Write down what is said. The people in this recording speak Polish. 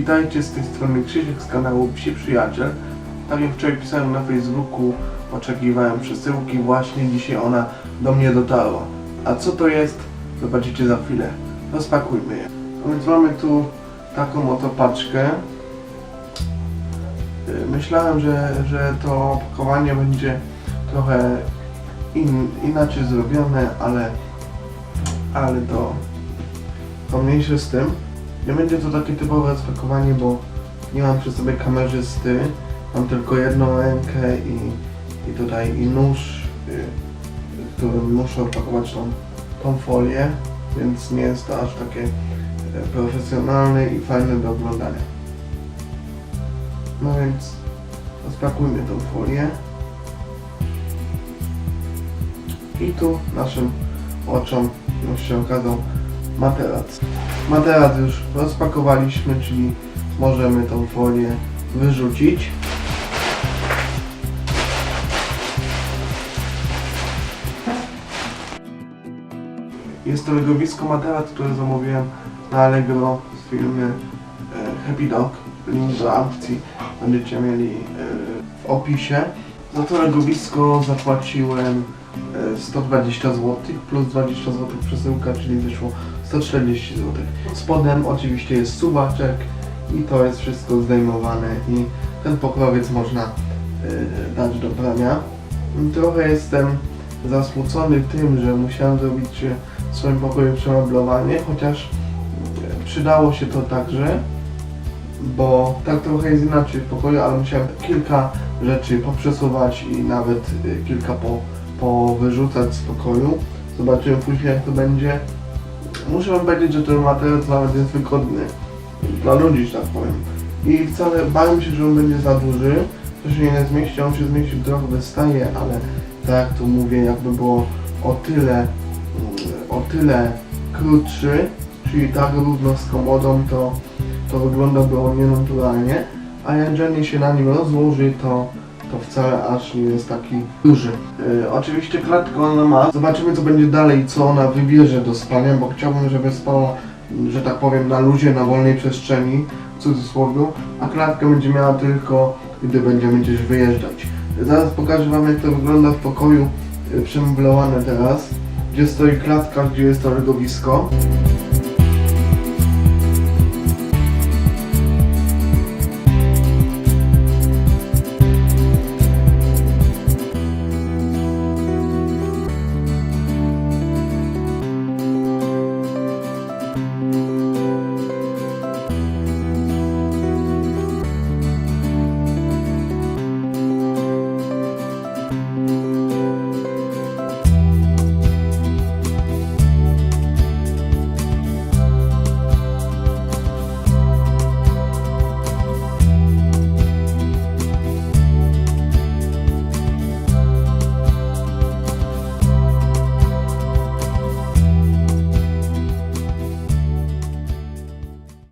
Witajcie z tej strony Krzysiek z kanału Psi Przyjaciel. Tak jak wczoraj pisałem na Facebooku, oczekiwałem przesyłki, właśnie dzisiaj ona do mnie dotarła. A co to jest? Zobaczycie za chwilę. Rozpakujmy je. A więc mamy tu taką oto paczkę. Y, Myślałem, że, że to opakowanie będzie trochę in, inaczej zrobione, ale, ale to, to mniejsze z tym. Nie będzie to takie typowe rozpakowanie, bo nie mam przy sobie kamerzysty. Mam tylko jedną rękę i, i tutaj i nóż, y, którym muszę opakować tą, tą folię, więc nie jest to aż takie e, profesjonalne i fajne do oglądania. No więc rozpakujmy tą folię. I tu naszym oczom już się okazał materac. Materac już rozpakowaliśmy, czyli możemy tą folię wyrzucić. Jest to legowisko materac, które zamówiłem na Allegro z firmy e, Happy Dog. Link do akcji będziecie mieli e, w opisie. Za to legowisko zapłaciłem e, 120 zł plus 20 zł przesyłka, czyli wyszło 140 zł. Spodem oczywiście jest suwaczek i to jest wszystko zdejmowane i ten pokrowiec można y, dać do prania. Trochę jestem zasmucony tym, że musiałem zrobić y, w swoim pokoju przemeblowanie, chociaż przydało się to także, bo tak trochę jest inaczej w pokoju, ale musiałem kilka rzeczy poprzesuwać i nawet y, kilka po, powyrzucać z pokoju. Zobaczymy później jak to będzie. Muszę wam powiedzieć, że ten materiał nawet jest wygodny dla ludzi, że tak powiem. I wcale bałem się, że on będzie za duży, że się nie zmieści, on się zmieści trochę wystaje, ale tak jak tu mówię, jakby było o tyle, mm, o tyle krótszy, czyli tak równo z komodą, to, to wyglądałby on nienaturalnie, a jeżeli się na nim rozłoży, to to wcale aż nie jest taki duży. Yy, oczywiście klatkę ona ma. Zobaczymy co będzie dalej, co ona wybierze do spania, bo chciałbym, żeby spała, że tak powiem, na luzie, na wolnej przestrzeni, w cudzysłowie, a klatkę będzie miała tylko, gdy będziemy gdzieś wyjeżdżać. Zaraz pokażę Wam, jak to wygląda w pokoju yy, przemeblowane teraz, gdzie stoi klatka, gdzie jest to legowisko.